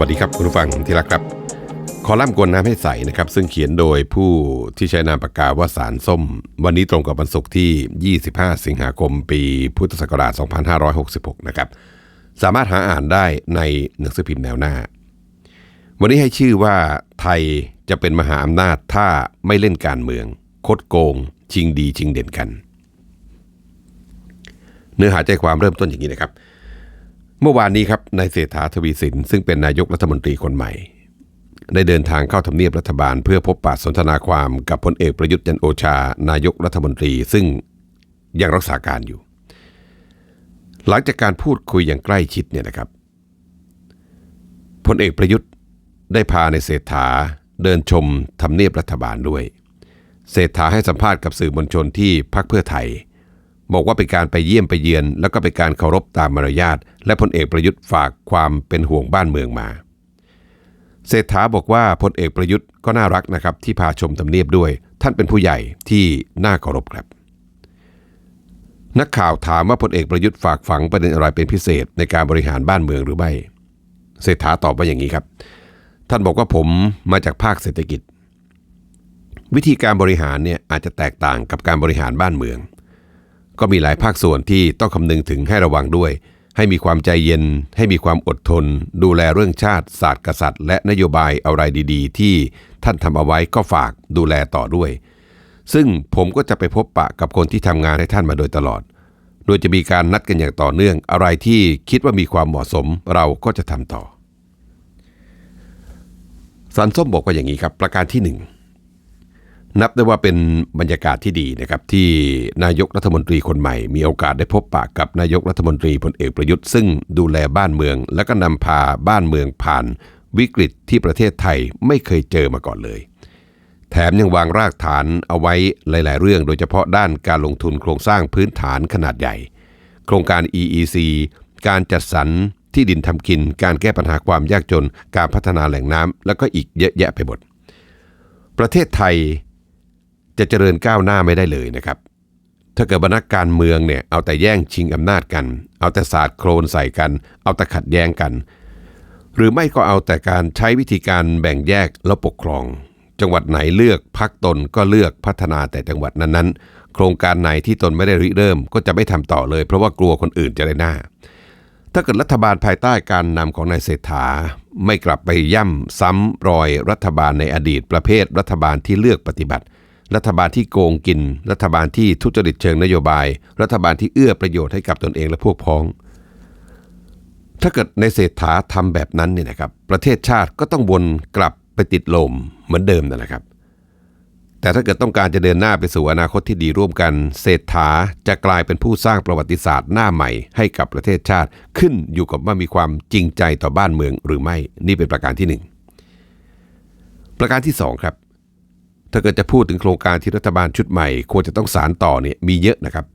วัสดีครับคุณผู้ฟังที่รักครับ คอลัมน์กวนน้ำให้ใสนะครับ ซึ่งเขียนโดยผู้ที่ใช้นามปากกาว่าสารส้ม วันนี้ตรงกับวันศุกร์ที่ 25 สิงหาคม ปีพุทธศักราช 2566 นะครับ สามารถหาอ่านได้ในหนังสือพิมพ์แนวหน้า วันนี้ให้ชื่อว่าไทยจะเป็นมหาอำนาจถ้าไม่เล่นการเมือง คดโกง ชิงดีชิงเด่นกัน เนื้อหาใจความเริ่มต้นอย่างนี้นะครับ เมื่อวานนี้ครับนายเศรษฐาทวีสิน ซึ่งเป็นนายกรัฐมนตรีคนใหม่ ได้เดินทางเข้าทำเนียบรัฐบาล เพื่อพบปะสนทนาความกับพลเอกประยุทธ์จันโอชา นายกรัฐมนตรีซึ่งยังรักษาการอยู่ หลังจากการพูดคุยอย่างใกล้ชิดเนี่ยนะครับพลเอกประยุทธ์ได้พาในเศรษฐาเดินชมทำเนียบรัฐบาลด้วย เศรษฐาให้สัมภาษณ์กับสื่อมวลชนที่พักเพื่อไทย บอกว่าเป็นการไปเยี่ยมไปเยือน แล้วก็เป็นการเคารพตามมารยาทและพลเอกประยุทธ์ฝากความเป็นห่วงบ้านเมืองมาเศรษฐาบอกว่าพลเอกประยุทธ์ก็น่ารักนะครับที่พาชมทำเนียบด้วย ท่านเป็นผู้ใหญ่ที่น่าเคารพครับ นักข่าวถามว่าพลเอกประยุทธ์ฝากฝังประเด็นอะไรเป็นพิเศษในการบริหารบ้านเมืองหรือไม่เศรษฐาตอบว่าอย่างนี้ครับ ท่านบอกว่าผมมาจากภาคเศรษฐกิจ วิธีการบริหารเนี่ยอาจจะแตกต่างกับการบริหารบ้านเมือง ก็มีหลายภาคส่วนที่ต้องคำนึงถึงให้ระวังด้วย ให้มีความใจเย็น ให้มีความอดทน ดูแลเรื่องชาติ ศาสตร์กษัตริย์ และนโยบายอะไรดี ๆ ที่ท่านทำเอาไว้ก็ฝากดูแลต่อด้วย ซึ่งผมก็จะไปพบปะกับคนที่ทำงานให้ท่านมาโดยตลอด โดยจะมีการนัดกันอย่างต่อเนื่องอะไรที่คิดว่ามีความเหมาะสมเราก็จะทำต่อสันส้มบอกว่าอย่างนี้ครับ ประการที่ห นับได้ว่าเป็นบรรยากาศที่ดีนะครับที่นายกรัฐมนตรีคนใหม่ มีโอกาสได้พบปะกับนายกรัฐมนตรีพลเอกประยุทธ์ซึ่งดูแลบ้านเมือง และก็นำพาบ้านเมืองผ่านวิกฤตที่ประเทศไทยไม่เคยเจอมาก่อนเลย แถมยังวางรากฐานเอาไว้หลาย ๆ เรื่องโดยเฉพาะด้านการลงทุนโครงสร้างพื้นฐานขนาดใหญ่ โครงการ EEC การจัดสรรที่ดินทำกิน การแก้ปัญหาความยากจน การพัฒนาแหล่งน้ำแล้วก็อีกเยอะแยะไปหมดประเทศไทย จะเจริญก้าวหน้าไม่ได้เลยนะครับ ถ้าเกิดบรรณการเมืองเนี่ยเอาแต่แย่งชิงอำนาจกัน เอาแต่ศาสตร์โครนใส่กัน เอาแต่ขัดแย้งกัน หรือไม่ก็เอาแต่การใช้วิธีการแบ่งแยกแล้วปกครอง จังหวัดไหนเลือกพักตนก็เลือกพัฒนาแต่จังหวัดนั้นๆ โครงการไหนที่ตนไม่ได้ริเริ่ม ก็จะไม่ทำต่อเลย เพราะว่ากลัวคนอื่นจะได้หน้าถ้าเกิดรัฐบาลภายใต้การนำของนายเศรษฐา ไม่กลับไปย่ำซ้ำรอยรัฐบาลในอดีตประเภทรัฐบาลที่เลือกปฏิบัติ รัฐบาลที่โกงกิน รัฐบาลที่ทุจริตเชิงนโยบาย รัฐบาลที่เอื้อประโยชน์ให้กับตนเองและพวกพ้อง ถ้าเกิดในเศรษฐาทำแบบนั้นเนี่ยนะครับ ประเทศชาติก็ต้องวนกลับไปติดลมเหมือนเดิมนั่นแหละครับ แต่ถ้าเกิดต้องการจะเดินหน้าไปสู่อนาคตที่ดีร่วมกัน เศรษฐาจะกลายเป็นผู้สร้างประวัติศาสตร์หน้าใหม่ ให้กับประเทศชาติขึ้นอยู่กับว่ามีความจริงใจต่อบ้านเมืองหรือไม่นี่เป็นประการที่หนึ่งประการที่สองครับ ถ้าเกิดจะพูดถึงโครงการที่รัฐบาลชุดใหม่ ควรจะต้องสารต่อเนี่ยมีเยอะนะครับ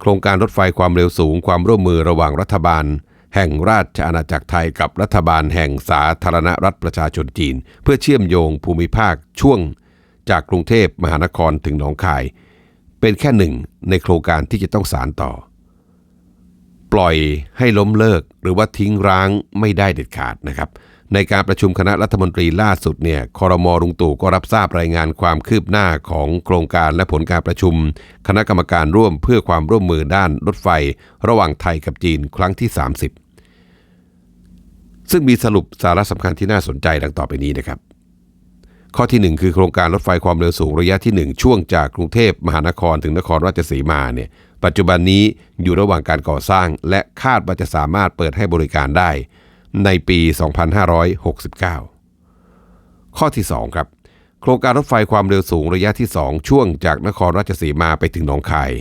โครงการรถไฟความเร็วสูง ความร่วมมือระหว่างรัฐบาล แห่งราชอาณาจักรไทยกับรัฐบาลแห่งสาธารณรัฐประชาชนจีน เพื่อเชื่อมโยงภูมิภาคช่วง จากกรุงเทพมหานครถึงหนองคาย เป็นแค่หนึ่งในโครงการที่จะต้องสารต่อ ปล่อยให้ล้มเลิกหรือว่าทิ้งร้างไม่ได้เด็ดขาดนะครับ ในการประชุมคณะรัฐมนตรีล่าสุดเนี่ยคอรมอรุงตู่ก็รับทราบรายงานความคืบหน้าของโครงการและผลการประชุม คณะกรรมการร่วมเพื่อความร่วมมือด้านรถไฟ ระหว่างไทยกับจีนครั้งที่ 30 ซึ่งมีสรุปสาระสำคัญที่น่าสนใจดังต่อไปนี้นะครับ ข้อที่ 1 คือโครงการรถไฟความเร็วสูงระยะที่ 1 ช่วงจากกรุงเทพมหานครถึงนครราชสีมาเนี่ยปัจจุบันนี้อยู่ระหว่างการก่อสร้าง และคาดว่าจะสามารถเปิดให้บริการได้ ในปี 2569 ข้อที่ 2 ครับ โครงการรถไฟความเร็วสูงระยะที่ 2 ช่วงจากนครราชสีมาไปถึงหนองคาย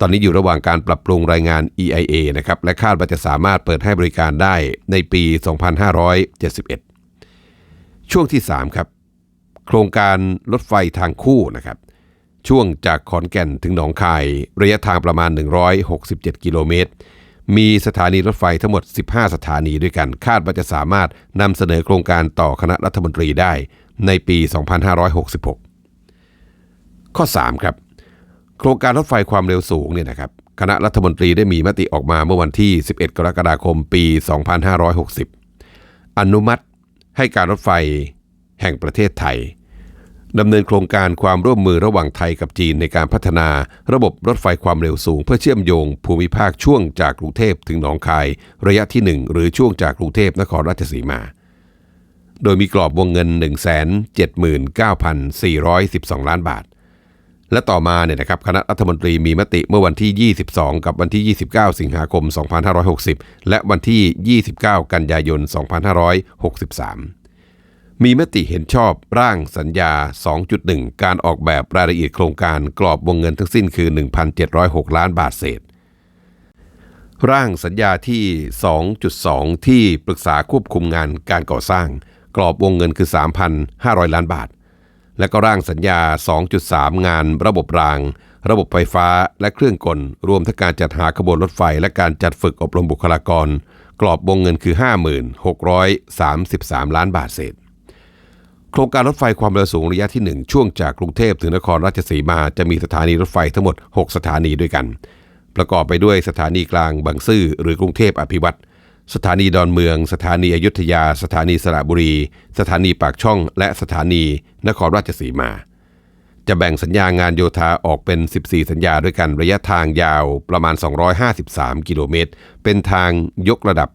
ตอนนี้อยู่ระหว่างการปรับปรุงรายงาน EIA นะครับ และคาดว่าจะสามารถเปิดให้บริการได้ในปี 2571 ช่วงที่ 3 ครับ โครงการรถไฟทางคู่นะครับ ช่วงจากขอนแก่นถึงหนองคาย ระยะทางประมาณ 167 กิโลเมตร มีสถานีรถไฟทั้งหมด 15 สถานีด้วยกัน คาดว่าจะสามารถนำเสนอโครงการต่อคณะรัฐมนตรีได้ในปี 2566 ข้อ 3 ครับ โครงการรถไฟความเร็วสูงเนี่ยนะครับ คณะรัฐมนตรีได้มีมติออกมาเมื่อวันที่ 11 กรกฎาคมปี 2560 อนุมัติให้การรถไฟแห่งประเทศไทย ดำเนินโครงการความร่วมมือระหว่างไทยกับจีนในการพัฒนาระบบรถไฟความเร็วสูง เพื่อเชื่อมโยงภูมิภาคช่วงจากกรุงเทพถึงหนองคาย ระยะที่ 1 หรือช่วงจากกรุงเทพนครราชสีมา โดยมีกรอบวงเงิน 179,412 ล้านบาท และต่อมาเนี่ยนะครับคณะรัฐมนตรีมีมติเมื่อวันที่ 22 กับวันที่ 29 สิงหาคม 2560 และวันที่ 29 กันยายน 2563 มีมติเห็นชอบร่างสัญญา 2.1 การออกแบบรายละเอียดโครงการกรอบวงเงินทั้งสิ้นคือ 1,706 ล้านบาทเศษ ร่างสัญญาที่ 2.2 ที่ปรึกษาควบคุมงานการก่อสร้าง กรอบวงเงินคือ 3,500 ล้านบาท และก็ร่างสัญญา 2.3 งานระบบราง ระบบไฟฟ้าและเครื่องกล รวมทั้งการจัดหาขบวนรถไฟ และการจัดฝึกอบรมบุคลากร กรอบวงเงินคือ 5633 ล้านบาทเศษ โครงการรถไฟความเร็วสูงระยะที่ 1 ช่วงจากกรุงเทพถึงนครราชสีมาจะมีสถานีรถไฟทั้งหมด 6 สถานีด้วยกัน ประกอบไปด้วยสถานีกลางบางซื่อหรือกรุงเทพอภิวัตรสถานีดอนเมือง สถานีอยุธยา สถานีสระบุรี สถานีปากช่อง และสถานีนครราชสีมา จะแบ่งสัญญางานโยธาออกเป็น 14 สัญญาด้วยกันระยะทางยาวประมาณ 253 กิโลเมตร เป็นทางยกระดับ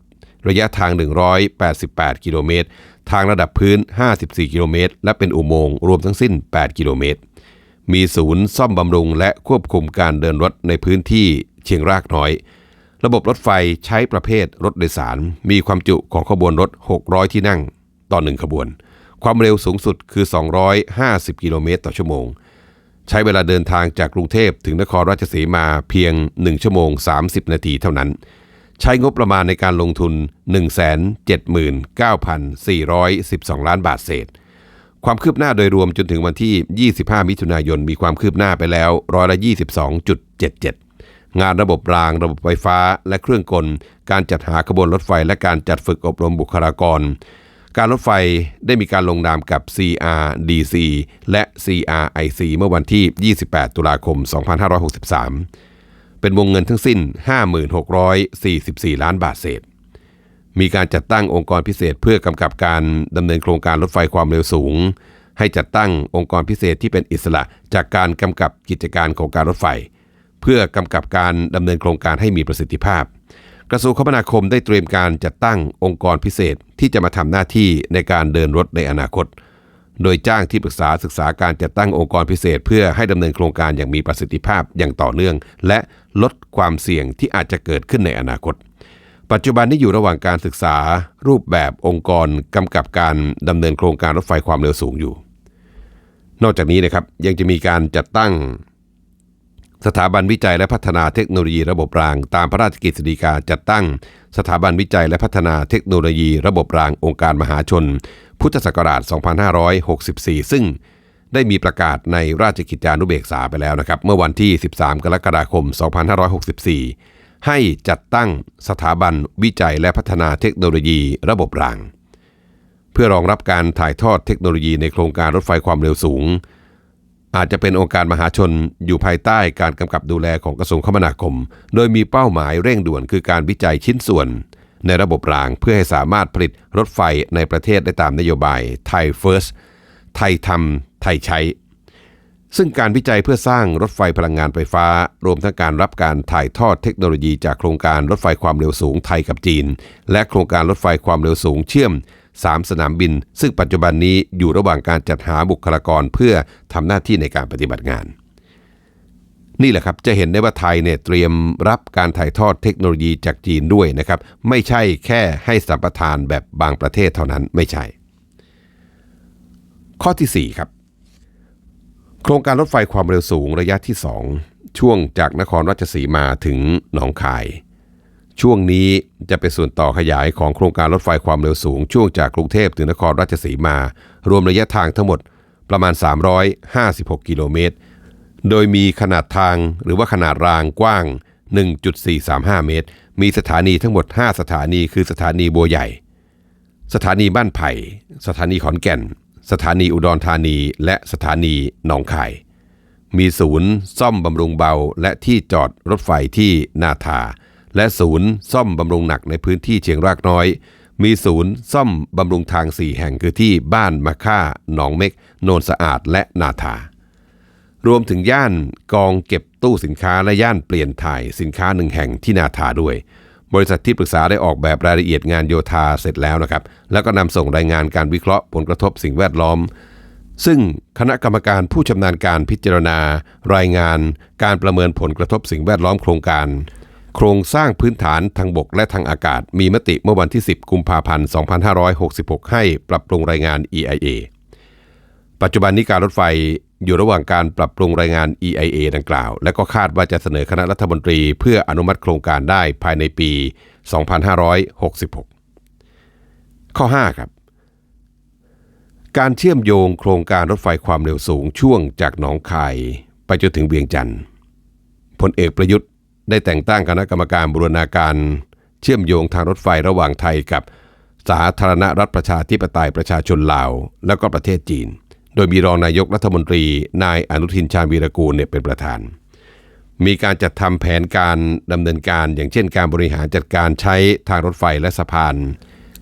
ระยะทาง 188 กิโลเมตร ทางระดับพื้น 54 กิโลเมตร และเป็นอุโมงค์รวมทั้งสิ้น 8 กิโลเมตร มีศูนย์ซ่อมบำรุงและควบคุมการเดินรถในพื้นที่เชียงรากน้อย ระบบรถไฟใช้ประเภทรถโดยสาร มีความจุของขบวนรถ 600 ที่นั่ง ต่อหนึ่งขบวน ความเร็วสูงสุดคือ 250 กิโลเมตรต่อชั่วโมง ใช้เวลาเดินทางจากกรุงเทพถึงนครราชสีมาเพียง 1 ชั่วโมง 30 นาทีเท่านั้น ใช้งบประมาณในการลงทุน 179,412 ล้านบาทเศษ ความคืบหน้าโดยรวมจนถึงวันที่ 25 มิถุนายน มีความคืบหน้าไปแล้วร้อยละ 22.77 งานระบบราง ระบบไฟฟ้า และเครื่องกล การจัดหาขบวนรถไฟ และการจัดฝึกอบรมบุคลากร การรถไฟได้มีการลงนามกับ CRDC และ CRIC เมื่อวันที่ 28 ตุลาคม 2563 เป็นวงเงินทั้งสิ้น 5644 ล้านบาทเศษ มีการจัดตั้งองค์กรพิเศษเพื่อกำกับการดำเนินโครงการรถไฟความเร็วสูง ให้จัดตั้งองค์กรพิเศษที่เป็นอิสระจากการกำกับกิจการของการรถไฟ เพื่อกำกับการดำเนินโครงการให้มีประสิทธิภาพ กระทรวงคมนาคมได้เตรียมการจัดตั้งองค์กรพิเศษที่จะมาทำหน้าที่ในการเดินรถในอนาคต โดยจ้างที่ปรึกษาศึกษาการจัดตั้งองค์กรพิเศษ เพื่อให้ดำเนินโครงการอย่างมีประสิทธิภาพอย่างต่อเนื่อง และลดความเสี่ยงที่อาจจะเกิดขึ้นในอนาคต ปัจจุบันนี้อยู่ระหว่างการศึกษา รูปแบบองค์กรกำกับการดำเนินโครงการรถไฟความเร็วสูงอยู่ นอกจากนี้นะครับยังจะมีการจัดตั้ง สถาบันวิจัยและพัฒนาเทคโนโลยีระบบราง ตามพระราชกฤษฎีกาจัดตั้ง สถาบันวิจัยและพัฒนาเทคโนโลยีระบบรางองค์การมหาชน พุทธศักราช 2564 ซึ่งได้มีประกาศในราชกิจจานุเบกษาไปแล้วนะครับ เมื่อวันที่ 13 กรกฎาคม 2564 ให้จัดตั้งสถาบันวิจัยและพัฒนาเทคโนโลยีระบบราง เพื่อรองรับการถ่ายทอดเทคโนโลยีในโครงการรถไฟความเร็วสูง อาจจะเป็นองค์การมหาชนอยู่ภายใต้การกำกับดูแลของกระทรวงคมนาคม โดยมีเป้าหมายเร่งด่วนคือการวิจัยชิ้นส่วน ในระบบรางเพื่อให้สามารถผลิตรถไฟในประเทศได้ตามนโยบายไทย First ไทยทำไทยใช้ ซึ่งการวิจัยเพื่อสร้างรถไฟพลังงานไฟฟ้า รวมทั้งการรับการถ่ายทอดเทคโนโลยีจากโครงการรถไฟความเร็วสูงไทยกับจีน และโครงการรถไฟความเร็วสูงเชื่อม 3 สนามบิน ซึ่งปัจจุบันนี้อยู่ระหว่างการจัดหาบุคลากรเพื่อทำหน้าที่ในการปฏิบัติงาน นี่แหละครับจะเห็นได้ว่าไทยเนี่ยเตรียมรับการถ่ายทอดเทคโนโลยีจากจีนด้วยนะครับไม่ใช่แค่ให้สัมปทานแบบบางประเทศเท่านั้นไม่ใช่ ข้อที่ 4 ครับ โครงการรถไฟความเร็วสูงระยะที่ 2 ช่วงจากนครราชสีมาถึงหนองคาย ช่วงนี้จะเป็นส่วนต่อขยายของโครงการรถไฟความเร็วสูง ช่วงจากกรุงเทพถึงนครราชสีมา รวมระยะทางทั้งหมดประมาณ 356 กิโลเมตร โดยมีขนาดทางหรือว่าขนาดรางกว้าง 1.435 เมตร มีสถานีทั้งหมด 5 สถานีคือสถานีบัวใหญ่ สถานีบ้านไผ่ สถานีขอนแก่น สถานีอุดรธานีและสถานีหนองคาย มีศูนย์ ซ่อมบำรุงเบาและที่จอดรถไฟที่นาทา และศูนย์ซ่อมบำรุงหนักในพื้นที่เชียงรากน้อย มีศูนย์ซ่อมบำรุงทาง 4 แห่งคือที่บ้านมะค่าหนองเม็ก โนนสะอาดและนาทารวมถึงย่านกองเก็บตู้สินค้าและย่านเปลี่ยนถ่ายสินค้าหนึ่งแห่งที่นาทาด้วย บริษัทที่ปรึกษาได้ออกแบบรายละเอียดงานโยธาเสร็จแล้วนะครับ แล้วก็นำส่งรายงานการวิเคราะห์ผลกระทบสิ่งแวดล้อม ซึ่งคณะกรรมการผู้ชำนาญการพิจารณา รายงานการประเมินผลกระทบสิ่งแวดล้อมโครงการ โครงสร้างพื้นฐานทางบกและทางอากาศ มีมติเมื่อวันที่ 10 กุมภาพันธ์ 2566 ให้ปรับปรุงรายงาน EIA ปัจจุบันนี้การรถไฟอยู่ระหว่างการปรับปรุงรายงาน EIA ดังกล่าว และก็คาดว่าจะเสนอคณะรัฐมนตรีเพื่ออนุมัติโครงการได้ภายในปี 2566 ข้อ 5 ครับ การเชื่อมโยงโครงการรถไฟความเร็วสูงช่วงจากหนองคาย ไปจนถึงเวียงจันทร์พลเอกประยุทธ์ ได้แต่งตั้งคณะกรรมการบูรณาการ เชื่อมโยงทางรถไฟระหว่างไทยกับสาธารณรัฐประชาธิปไตยประชาชนลาว แล้วก็ประเทศจีน โดยมีรองนายกรัฐมนตรี นายอนุทินชาญวีรกูลเนี่ยเป็นประธาน มีการจัดทำแผนการดำเนินการอย่างเช่นการบริหารจัดการใช้ทางรถไฟและสะพาน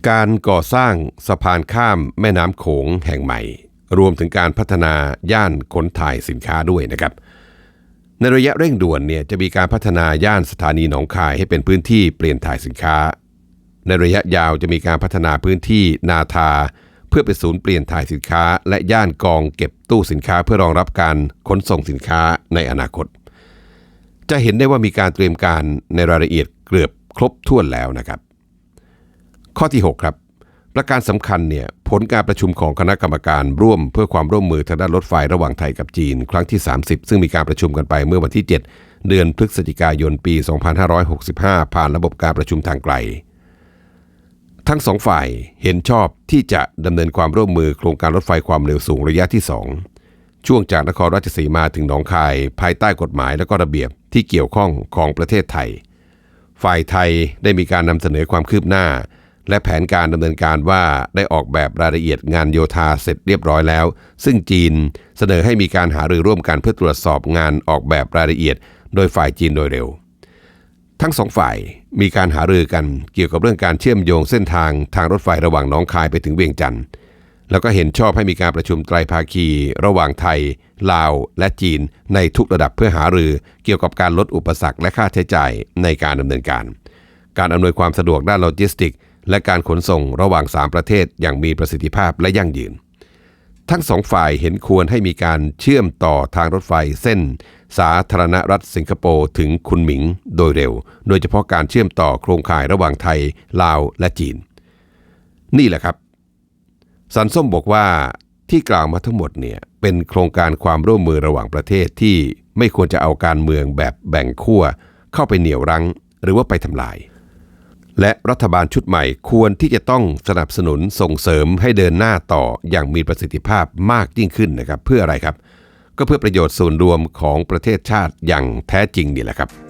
การก่อสร้างสะพานข้ามแม่น้ำโขงแห่งใหม่ รวมถึงการพัฒนาย่านขนถ่ายสินค้าด้วยนะครับ ในระยะเร่งด่วนเนี่ยจะมีการพัฒนาย่านสถานีหนองคายให้เป็นพื้นที่เปลี่ยนถ่ายสินค้า ในระยะยาวจะมีการพัฒนาพื้นที่นาทา เพื่อเป็นศูนย์เปลี่ยนถ่ายสินค้า และย่านกองเก็บตู้สินค้าเพื่อรองรับการขนส่งสินค้าในอนาคต จะเห็นได้ว่ามีการเตรียมการในรายละเอียดเกือบครบถ้วนแล้วนะครับ ข้อที่ 6 ครับ ประการสำคัญเนี่ยผลการประชุมของคณะกรรมการร่วมเพื่อความร่วมมือทางด้านรถไฟระหว่างไทยกับจีน ครั้งที่ 30 ซึ่งมีการประชุมกันไปเมื่อวันที่ 7 เดือนพฤศจิกายนปี 2565 ผ่านระบบการประชุมทางไกล ทั้งสองฝ่ายเห็นชอบที่จะดำเนินความร่วมมือโครงการรถไฟความเร็วสูงระยะที่ 2 ช่วงจากนครราชสีมาถึงหนองคาย ภายใต้กฎหมายและก็ระเบียบที่เกี่ยวข้องของประเทศไทย ฝ่ายไทยได้มีการนำเสนอความคืบหน้า และแผนการดำเนินการว่าได้ออกแบบรายละเอียดงานโยธาเสร็จเรียบร้อยแล้ว ซึ่งจีนเสนอให้มีการหารือร่วมกันเพื่อตรวจสอบงานออกแบบรายละเอียด โดยฝ่ายจีนโดยเร็ว ทั้งสองฝ่ายมีการหารือกันเกี่ยวกับเรื่องการเชื่อมโยงเส้นทางทางรถไฟระหว่างน้องคายไปถึงเวียงจันทร์แล้วก็เห็นชอบให้มีการประชุมไตรภาคี ระหว่างไทย ลาว และจีน ในทุกระดับเพื่อหารือ เกี่ยวกับการลดอุปสรรคและค่าใช้จ่ายในการดำเนินการ การอำนวยความสะดวกด้านโลจิสติกส และการขนส่งระหว่าง 3 ประเทศอย่างมีประสิทธิภาพและยั่งยืน ทั้งสองฝ่ายเห็นควรให้มีการเชื่อมต่อทางรถไฟเส้น สาธารณรัฐสิงคโปร์ถึงคุนหมิงโดยเร็ว โดยเฉพาะการเชื่อมต่อโครงข่ายระหว่างไทย ลาวและจีน นี่แหละครับสันส้มบอกว่าที่กล่าวมาทั้งหมดเนี่ยเป็นโครงการความร่วมมือระหว่างประเทศที่ไม่ควรจะเอาการเมืองแบบแบ่งขั้วเข้าไปเหนี่ยวรั้ง หรือว่าไปทำลาย และรัฐบาลชุดใหม่ควรที่จะต้องสนับสนุนส่งเสริมให้เดินหน้าต่ออย่างมีประสิทธิภาพมากยิ่งขึ้นนะครับ เพื่ออะไรครับ ก็เพื่อประโยชน์ส่วนรวมของประเทศชาติอย่างแท้จริงนี่แหละครับ